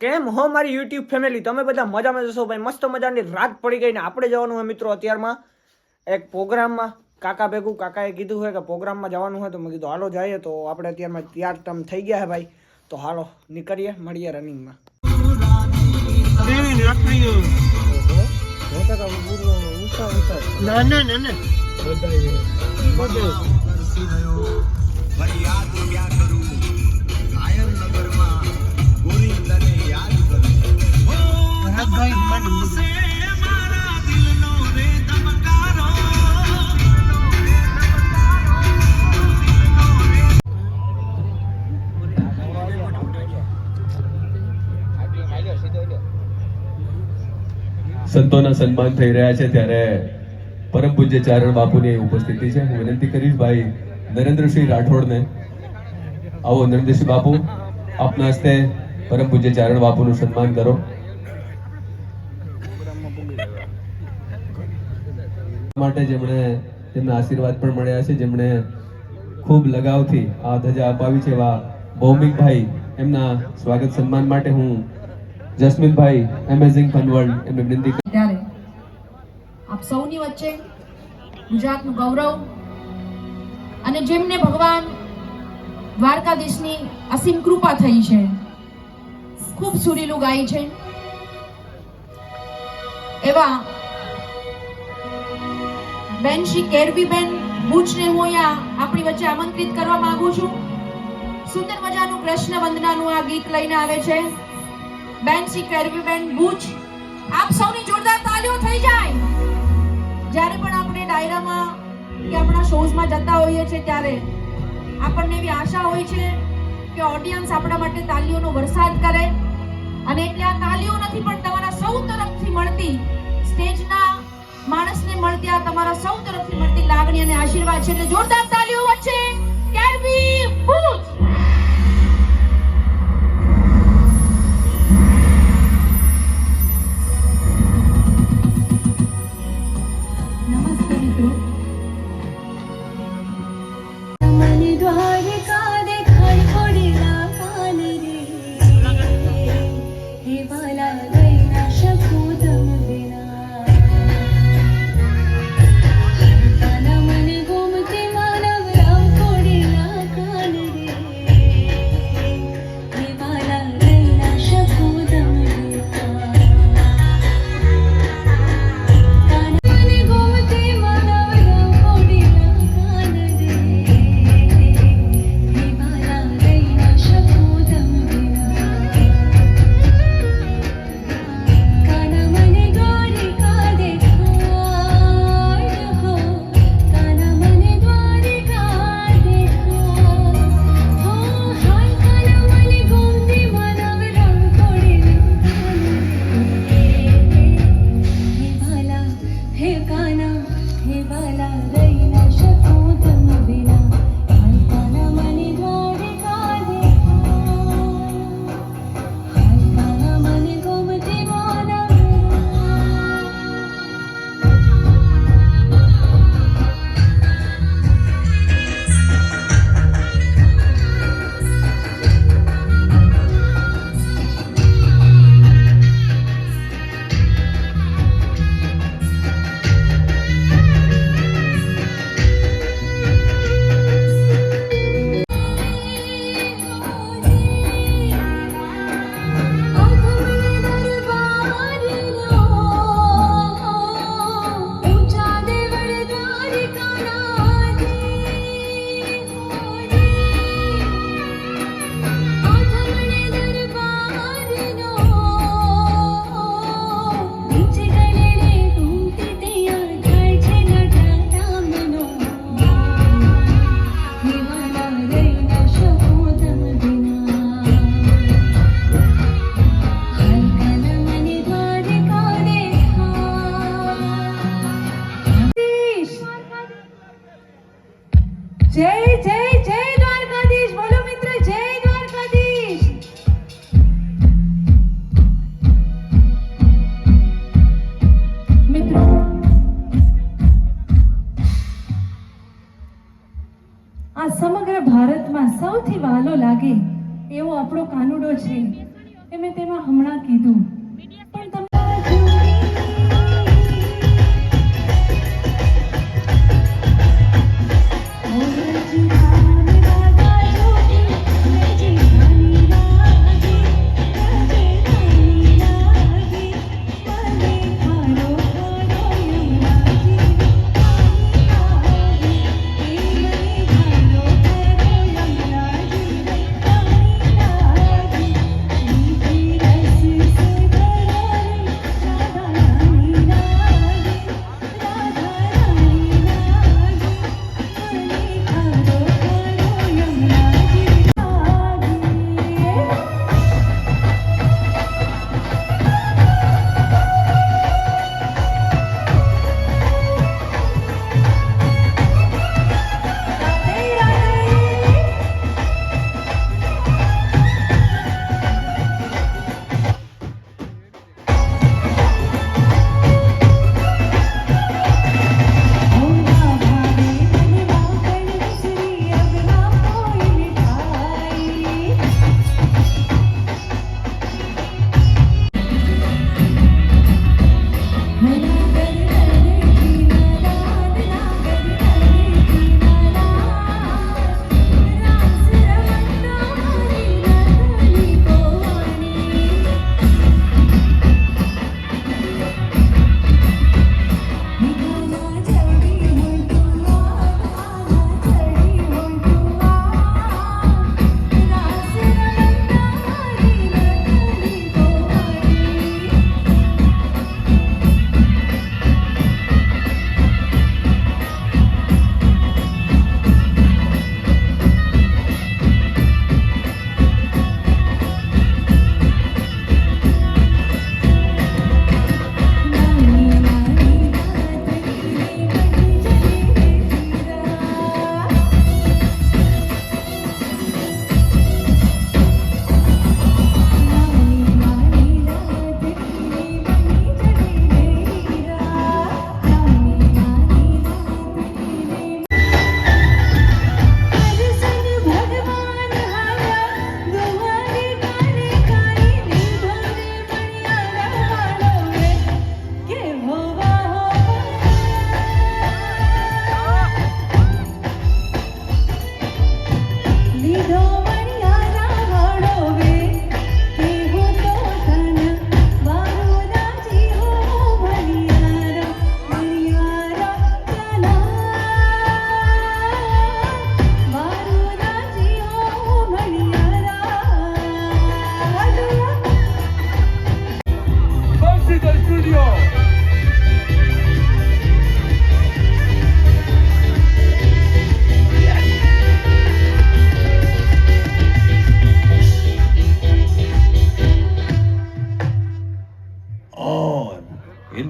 કેમ? હો મારી યુટ્યુબ ફેમિલી તમે બધા મજામાં જશો ભાઈ. મસ્ત મજાની રાત પડી ગઈ ને આપણે જવાનું હોય મિત્રો અત્યારમાં એક પ્રોગ્રામમાં. કાકા ભેગું કાકાએ કીધું હોય કે પ્રોગ્રામમાં જવાનું હોય તો મેં કીધું હાલો જઈએ. તો આપણે અત્યારમાં તૈયાર તમ થઈ ગયા હે ભાઈ. તો હાલો નીકળીએ મળીએ રનિંગમાં. ના ના ના ના. સંતોના સન્માન થઈ રહ્યા છે ત્યારે પરમ પૂજ્ય ચારણ બાપુની ઉપસ્થિતિ છે. હું વિનંતી કરીશ ભાઈ નરેન્દ્રસિંહ રાઠોડને. આવો નરેન્દ્રસિંહ બાપુ, આપના હસ્તે પરમ પૂજ્ય ચારણ બાપુનું સન્માન કરો. માટે જેમણે તેમના આશીર્વાદ પણ મળ્યા છે, જેમણે ખૂબ લગાવથી આ ધજા અપાવી છે એવા ભૌમિકભાઈ એમના સ્વાગત સન્માન માટે હું જસ્મીનભાઈ એમેઝિંગ ફન વર્લ્ડ એમને વિનંતી કરું આપ સૌની વચ્ચે ગુજરાતનું ગૌરવ અને જેમને ભગવાન દ્વારકાધીશની અસીમ કૃપા થઈ છે, ખૂબ સુરીલું ગાય છે. એવા બેન શ્રી કેરવીબેન ભુજને હું અહીંયા આપણી વચ્ચે આમંત્રિત કરવા માંગુ છું. સુંદર મજાનું કૃષ્ણ વંદનાનું આ ગીત લઈને આવે છે. બેન શ્રી કેરવીબેન ભુજ, આપ સૌની જોરદાર તાલીઓ થઈ જાય. જ્યારે પણ આપણે ડાયરામાં કે આપણા શોઝમાં જતા હોઈએ છીએ ત્યારે આપણને એવી આશા હોય છે કે ઓડિયન્સ આપણા માટે તાલીઓનો વરસાદ કરે. અને એટલે આ તાલીઓ નથી પણ તમારા સૌ તરફથી મળતી સ્ટેજના માણસને મળતી આ તમારા સૌ તરફથી મળતી લાગણી અને આશીર્વાદ છે. એટલે જોરદાર તાલીઓ વચ્ચે કેરવી બુચ નમસ્તે મિત્રો. મને દ્વારકા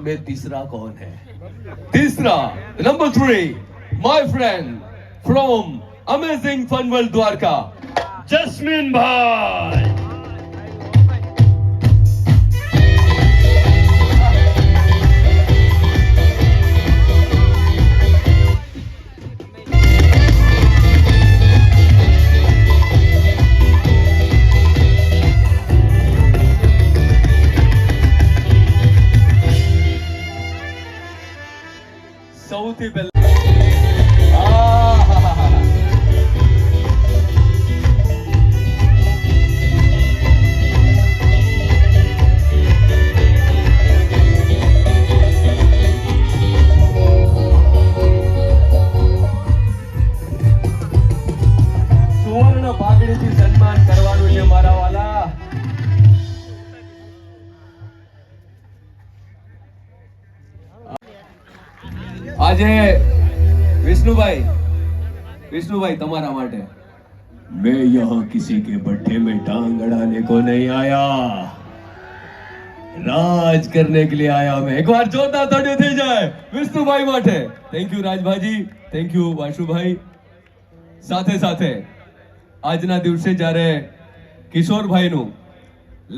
और इनमें तीसरा कौन है तीसरा number three my friend from amazing फनवल Dwarka Jasmin भाई સૌથી પહેલા આજે વિષ્ણુભાઈ વિષ્ણુભાઈ તમારા માટે. મેં યહાં કિસી કે બટ્ઠે મેં ટાંગ અડાને કો નહીં આયા. રાજ કરને કે લિયે આયા મેં. એકવાર જોતા તડ્યું થઈ જાય વિષ્ણુભાઈ માટે. Thank you Rajbhaji. Thank you Vashubhai સાથે સાથે આજના દિવસે જ્યારે કિશોરભાઈનું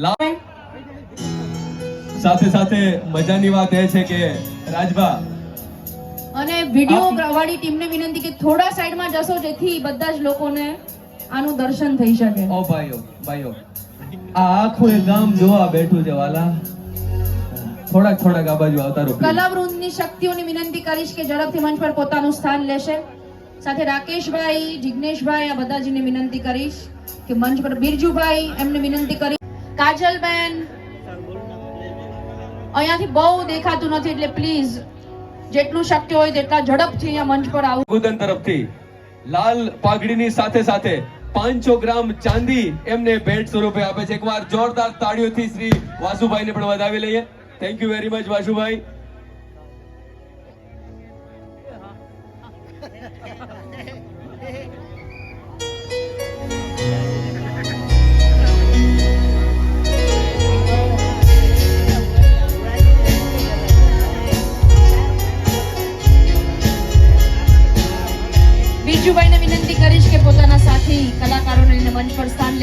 લાવ સાથે સાથે મજાની વાત એ છે કે રાજભા અને વીડિયો વાળી ટીમને વિનંતી કે થોડા સાઈડમાં જશો જેથી બધા જ લોકોને આનું દર્શન થઈ શકે. ઓ ભાઈઓ ભાઈઓ. આ આખું એક ગામ જોવા બેઠું છે વાલા. થોડાક થોડાક આ બાજુ આવતા રહો કલાવૃંદની શક્તિઓની વિનંતી કરીશ કે ઝડપથી મંચ પર પોતાનું સ્થાન લેશે. સાથે રાકેશભાઈ જિગ્નેશભાઈ આ બધાજીને વિનંતી કરીશ કે મંચ પર બિરજુભાઈ એમને વિનંતી કરી. કાજલબેન. અહીંયાથી બહુ દેખાતું નથી એટલે પ્લીઝ જેટલું શક્ય હોય તેટલા ઝડપથી અહીંયા મંચ પર આવું. ગુદન તરફથી લાલ પાઘડીની સાથે સાથે પાંચસો ગ્રામ ચાંદી એમને ભેટ સ્વરૂપે આપે છે. એકવાર જોરદાર તાળીઓથી શ્રી વાસુભાઈને પણ વધાવી લઈએ. Thank you very much Vasubhai.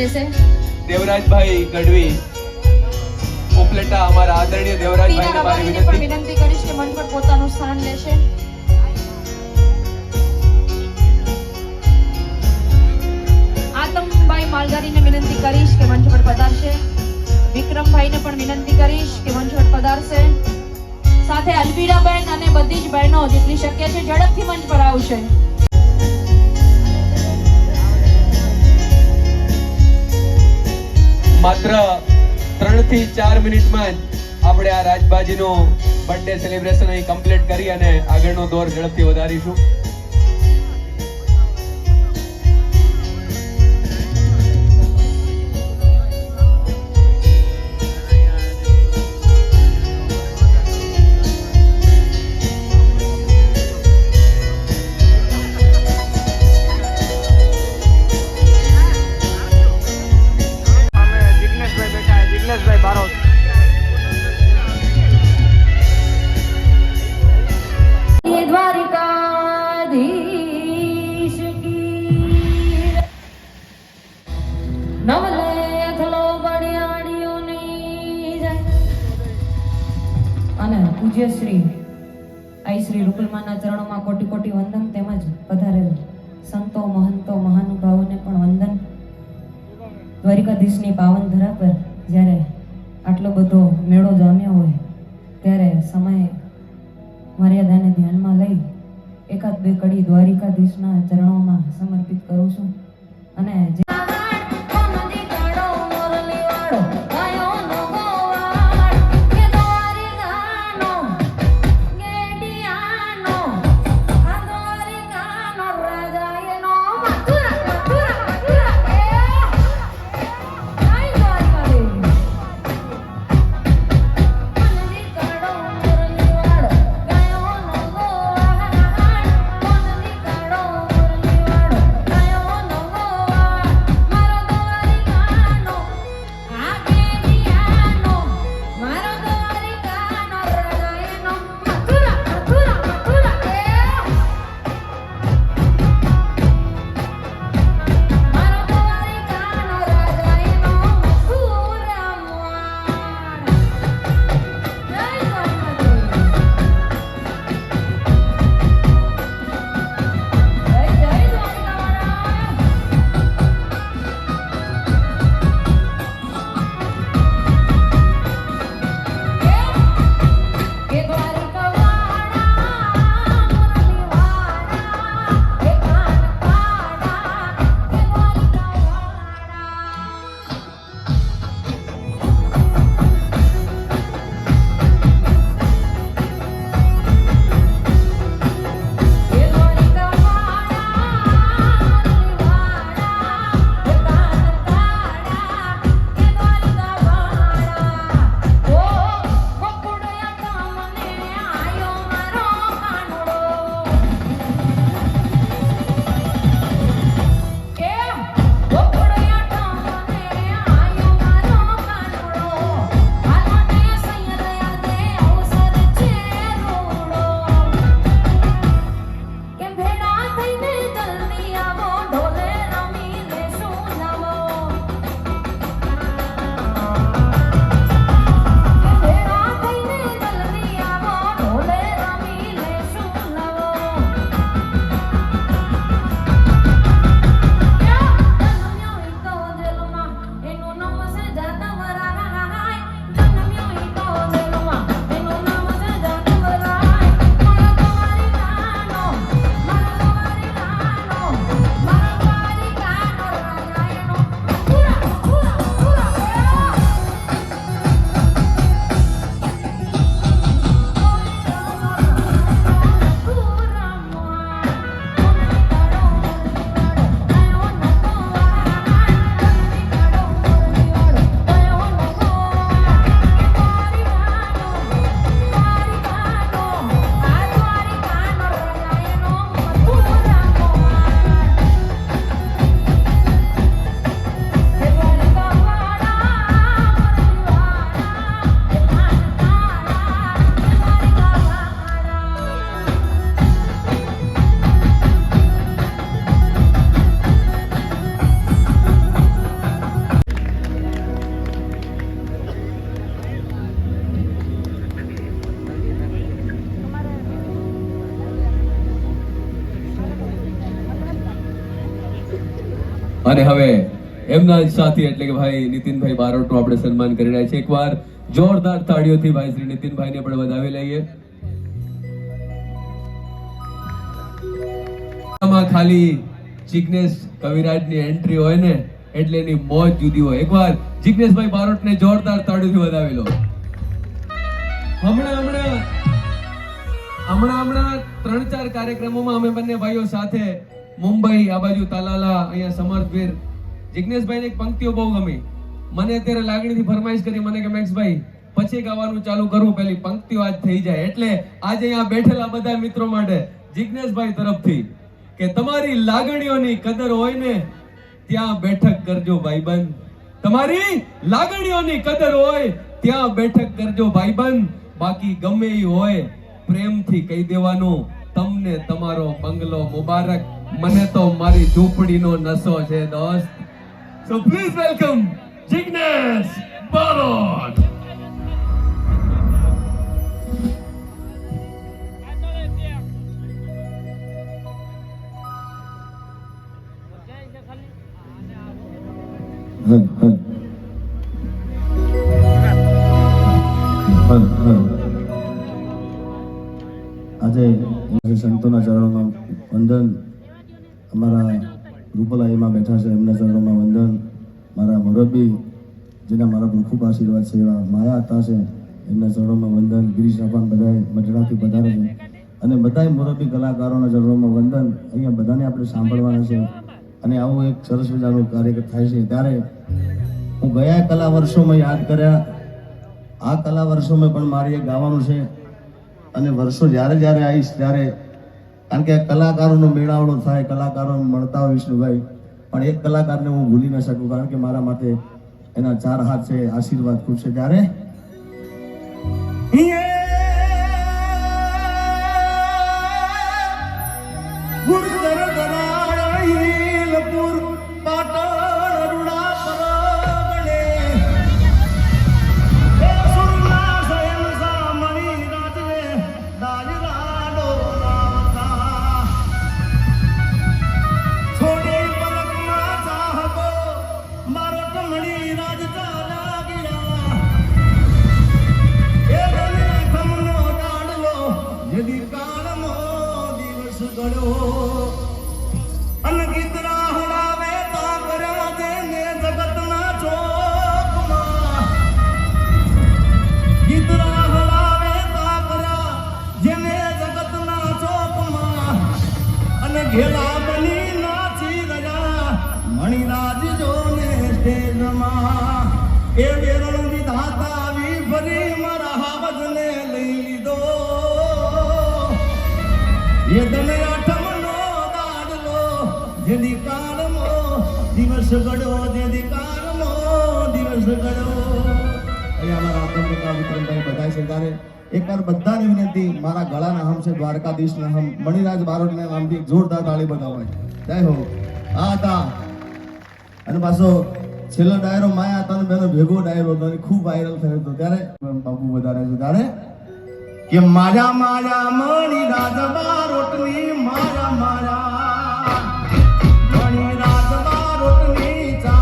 લેશે? દેવરાજભાઈ ગઢવી ઉપલેટા અમારા આદરણીય દેવરાજભાઈને મારી વિનંતી. વિનંતી કરીશ કે મંચ પર પોતાનું સ્થાન લેશે. આતમભાઈ માલધારીને વિનંતી કરીશ કે મંચ પર પધારશે. વિક્રમભાઈને પણ વિનંતી કરીશ કે મંચ પર પધારશે. સાથે અલવીરાબેન અને બધી જ બહેનો જેટલી શક્ય છે ઝડપથી મંચ પર આવશે. માત્ર ત્રણથી ચાર મિનિટમાં જ આપણે આ રાજબાજીનું બર્થડે સેલિબ્રેશન અહીં કમ્પ્લીટ કરી અને આગળનો દોર ઝડપથી વધારીશું. મર્યાદાને ધ્યાનમાં લઈ એકાદ બે કડી દ્વારિકાધીશના ચરણોમાં સમર્પિત કરું છું. અને એમના સાથી એટલે કે ભાઈ નીતિનભાઈ બારોટનું આપણે સન્માન કરી રહ્યા છીએ. એકવાર જોરદાર તાળીઓથી ભાઈ શ્રી નીતિનભાઈને પણ વધાવી લઈએ. ખાલી જિગ્નેશ કવિરાજની એન્ટ્રી હોય ને, એટલે એની મોજ જુદી હોય. એકવાર જિગ્નેશભાઈ બારોટને જોરદાર તાળીઓથી વધાવી લો. હમણાં હમણાં હમણાં હમણાં ત્રણ ચાર કાર્યક્રમોમાં અમે બંને ભાઈઓ સાથે મુંબઈ, આ બાજુ તાલાલા, અહીંયા સમર્થવીર જિગ્નેશભાઈને એક પંક્તિઓ બહુ ગમી. મને અત્યારે લાગણીથી ફરમાઈશ કરી, મને કે મેક્સભાઈ, પછી ગાવાનું ચાલુ કરવું પેલી પંક્તિઓ આજ થઈ જાય. એટલે આજે અહીંયા બેઠેલા બધા મિત્રો માટે જિજ્ઞેશભાઈ તરફથી કે તમારી લાગણીઓની કદર હોય ને ત્યાં બેઠક કરજો ભાઈબંધ. તમારી લાગણીઓની કદર હોય ત્યાં બેઠક કરજો ભાઈબંધ. બાકી ગમે એ હોય, પ્રેમથી કહી દેવાનું, તમને તમારો બંગલો મુબારક. મને તો મારી ઝૂંપડીનો નશો છે દોસ્ત. so please welcome Jignesh Barot હન હન હન હન આજે આજે સંતોના ચરણોમાં વંદન અમારા રૂપલા એમાં બેઠા છે, એમના ચરણોમાં વંદન. મારા મોરબી, જેના મારા પર ખૂબ આશીર્વાદ છે, એવા માયા હતા છે, એમના ચરણોમાં વંદન. ગિરીશ રાફાન બધાએ મઢડાથી પધારે છે. અને બધાય મોરબી કલાકારોના ચરણોમાં વંદન. અહીંયા બધાને આપણે સાંભળવાના છે. અને આવું એક સરસ મજાનું કાર્ય થાય છે. ત્યારે હું ગયા કલા વર્ષોમાં યાદ કર્યા. આ કલા વર્ષોમાં પણ મારે એક ગાવાનું છે. અને વર્ષો જ્યારે જ્યારે આવીશ ત્યારે કારણ કે કલાકારોનો મેળાવડો થાય કલાકારો મળતા હોય વિષ્ણુભાઈ, પણ એક કલાકારને હું ભૂલી ન શકું, કારણ કે મારા માટે એના ચાર હાથ છે, આશીર્વાદ ખૂબ છે. ત્યારે દિવસ અહીંયા અમારા આત્મકથા વિતરણભાઈ બધાય છે એકવાર બધાને વિનંતી, મારા ગળાના હમ છે દ્વારકાધીશના હમ. મણિરાજ બારોટને નામથી જોરદાર તાળી બતાવાય જય હો. આ હતા. અને પાછો છેલ્લો ડાયરો માયા, તન બેનો ભેગો ડાયરો હતો ખૂબ વાયરલ થયો હતો. ત્યારે બાપુ વધારે છે. ત્યારે કે માયા માયા મણિરાજ બારોટની, મારા મારા મણિરાજ બારોટની ચાહતો